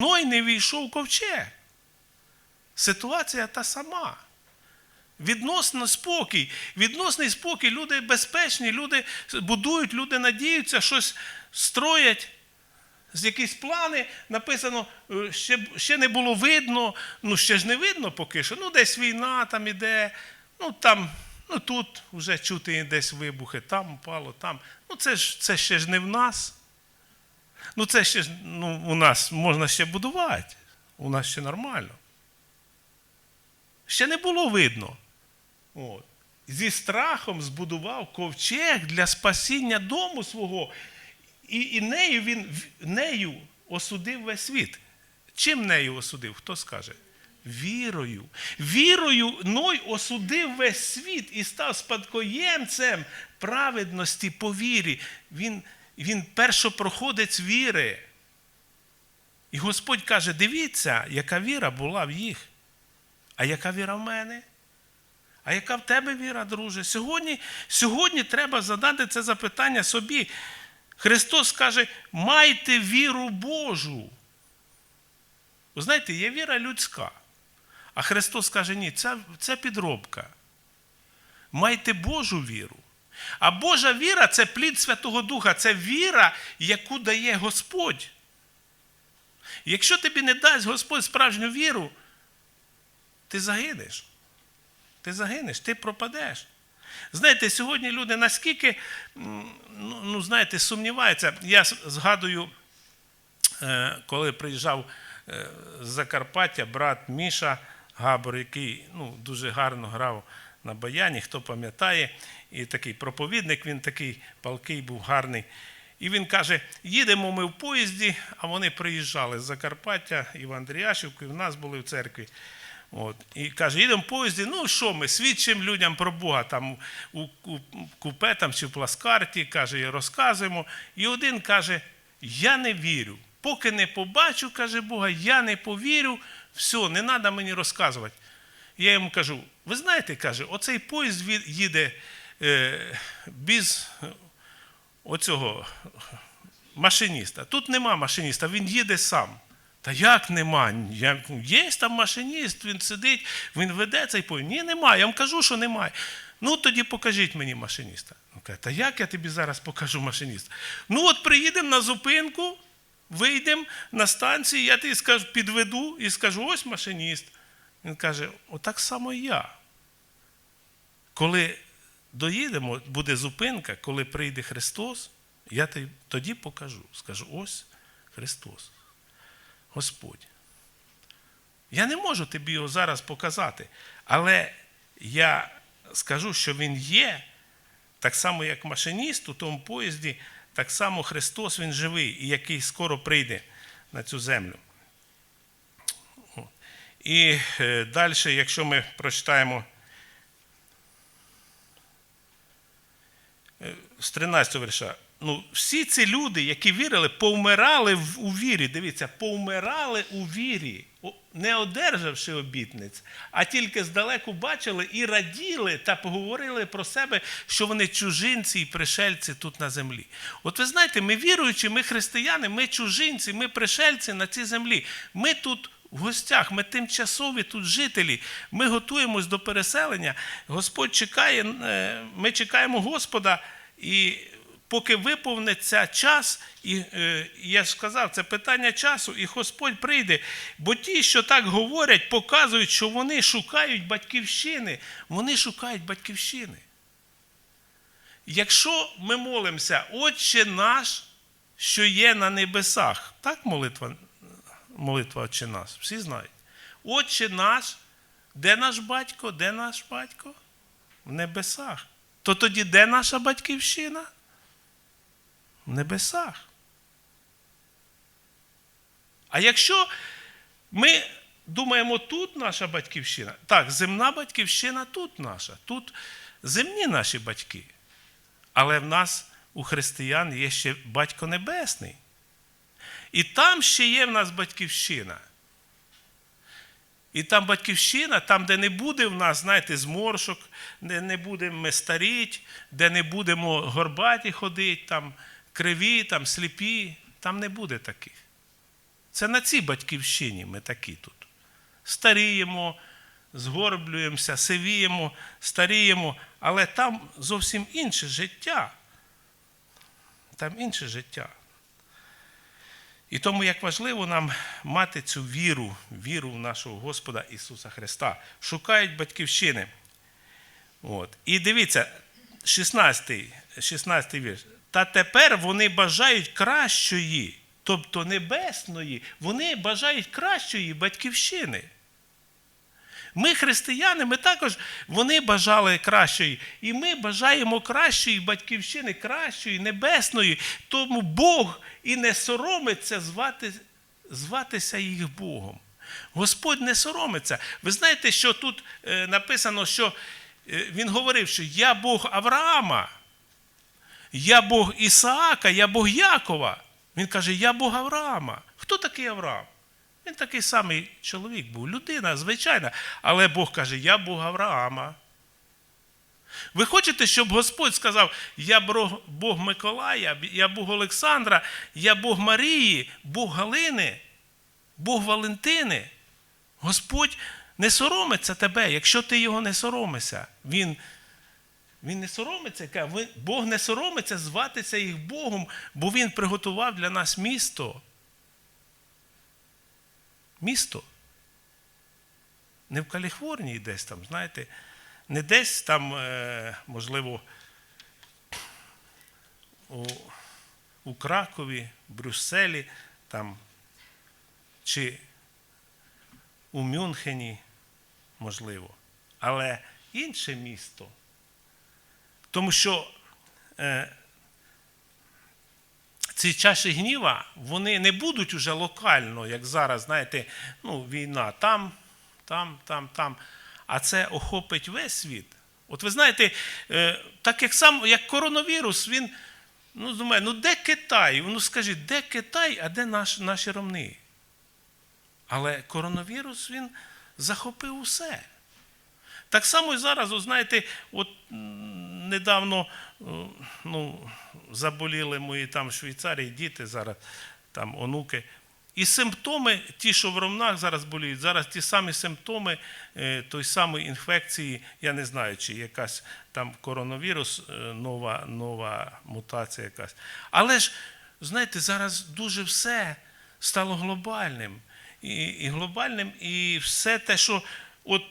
Ной не війшов в ковчег. Ситуація та сама. Відносно спокій. Відносний спокій. Люди безпечні, люди будують, люди надіються, щось строять. З якісь плани написано, е, ще, ще не було видно, ну ще ж не видно поки що. Ну, десь війна там іде, ну там, ну тут вже чути десь вибухи, там упало, там. Ну це ж це ще ж не в нас. Ну, це ще ну, у нас можна ще будувати. У нас ще нормально. Ще не було видно. От. Зі страхом збудував ковчег для спасіння дому свого. І, і нею він нею осудив весь світ. Чим нею осудив? Хто скаже? Вірою. Вірою Ной осудив весь світ і став спадкоємцем праведності по вірі. Він, він першопроходець віри. І Господь каже: дивіться, яка віра була в їх. А яка віра в мене? А яка в тебе віра, друже? Сьогодні, сьогодні треба задати це запитання собі. Христос каже, майте віру Божу. Ви знаєте, є віра людська. А Христос каже, ні, це, це підробка. Майте Божу віру. А Божа віра це плід Святого Духа, це віра, яку дає Господь. Якщо тобі не дасть Господь справжню віру, ти загинеш. Ти загинеш, ти пропадеш. Знаєте, сьогодні люди наскільки, ну, ну, знаєте, сумніваються. Я згадую, е, коли приїжджав е, з Закарпаття брат Міша Габор, який ну, дуже гарно грав на баяні, хто пам'ятає, і такий проповідник, він такий палкий був гарний. І він каже: їдемо ми в поїзді, а вони приїжджали з Закарпаття і в Андріашівку, і в нас були в церкві. От. І каже, їдемо в поїзді, ну що ми, свідчимо людям про Бога там у, купе там, чи в пласкарті, каже, розказуємо. І один каже, я не вірю. Поки не побачу, каже Бога, я не повірю, все, не треба мені розказувати. Я йому кажу, ви знаєте, каже, оцей поїзд їде без оцього машиніста. Тут нема машиніста, він їде сам. Та як нема? Є там машиніст, він сидить, він веде цей поїзд. Ні, немає. Я вам кажу, що немає. Ну тоді покажіть мені машиніста. Ну, Та як я тобі зараз покажу машиніста? Ну, от приїдемо на зупинку, вийдемо на станції, я тобі скажу, підведу і скажу, ось машиніст. Він каже, отак само і я. Коли доїдемо, буде зупинка, коли прийде Христос, я тоді покажу. Скажу, ось Христос. Господь. Я не можу тобі його зараз показати, але я скажу, що він є, так само, як машиніст у тому поїзді, так само Христос Він живий, і який скоро прийде на цю землю. І е, далі, якщо ми прочитаємо е, з 13 верша. Ну, всі ці люди, які вірили, повмирали в- у вірі. Дивіться, повмирали у вірі, не одержавши обітниць, а тільки здалеку бачили і раділи та поговорили про себе, що вони чужинці і пришельці тут на землі. От ви знаєте, ми віруючі, ми християни, ми чужинці, ми пришельці на цій землі. Ми тут в гостях, ми тимчасові тут жителі. Ми готуємось до переселення. Господь чекає, е, ми чекаємо Господа і. Поки виповниться час, і е, я ж сказав, це питання часу, і Господь прийде. Бо ті, що так говорять, показують, що вони шукають батьківщини. Вони шукають батьківщини. Якщо ми молимося, Отче наш, що є на небесах, так молитва, молитва Отче наш, всі знають. Отче наш, де наш батько? Де наш батько? В небесах. То тоді де наша батьківщина? В небесах. А якщо ми думаємо, тут наша батьківщина, так, земна батьківщина тут наша, тут земні наші батьки. Але в нас, у християн, є ще батько небесний. І там ще є в нас батьківщина. І там батьківщина, там, де не буде в нас, знаєте, зморшок, де не будемо ми старіть, де не будемо горбаті ходити, там криві, там сліпі, там не буде таких. Це на цій батьківщині ми такі тут. Старіємо, згорблюємося, сивіємо, старіємо, але там зовсім інше життя. Там інше життя. І тому як важливо нам мати цю віру, віру в нашого Господа Ісуса Христа. Шукають батьківщини. От. І дивіться, 16, 16 вірш. Та тепер вони бажають кращої, тобто небесної, вони бажають кращої батьківщини. Ми, християни, ми також вони бажали кращої. І ми бажаємо кращої батьківщини, кращої, небесної. Тому Бог і не соромиться звати, зватися їх Богом. Господь не соромиться. Ви знаєте, що тут е, написано, що е, він говорив, що я Бог Авраама, я Бог Ісаака, я Бог Якова. Він каже, я Бог Авраама. Хто такий Авраам? Він такий самий чоловік був, людина, звичайна. Але Бог каже, я Бог Авраама. Ви хочете, щоб Господь сказав, я Бог- Миколая, я Бог Олександра, я Бог Марії, Бог Галини, Бог Валентини. Господь не соромиться тебе, якщо ти його не соромишся. Він, він не соромиться, Бог не соромиться зватися їх Богом, бо Він приготував для нас місто. Місто. Не в Каліфорнії десь там, знаєте, не десь там, е, можливо, у, Кракові, Брюсселі, там, чи у Мюнхені, можливо, але інше місто. Тому що е, ці чаші гніва, вони не будуть уже локально, як зараз, знаєте, ну, війна там, там, там, там. А це охопить весь світ. От ви знаєте, е, так як сам, як коронавірус, він, ну, думає, ну де Китай? Ну скажіть, де Китай, а де наш, наші ромни? Але коронавірус він захопив усе. Так само і зараз, от знаєте, от недавно е, ну, заболіли мої там в Швейцарії діти зараз, там онуки. І симптоми, ті, що в ромнах зараз боліють, зараз ті самі симптоми е, той самої інфекції, я не знаю, чи якась там коронавірус, е, нова, нова мутація якась. Але ж, знаєте, зараз дуже все стало глобальним. І, і глобальним, і все те, що от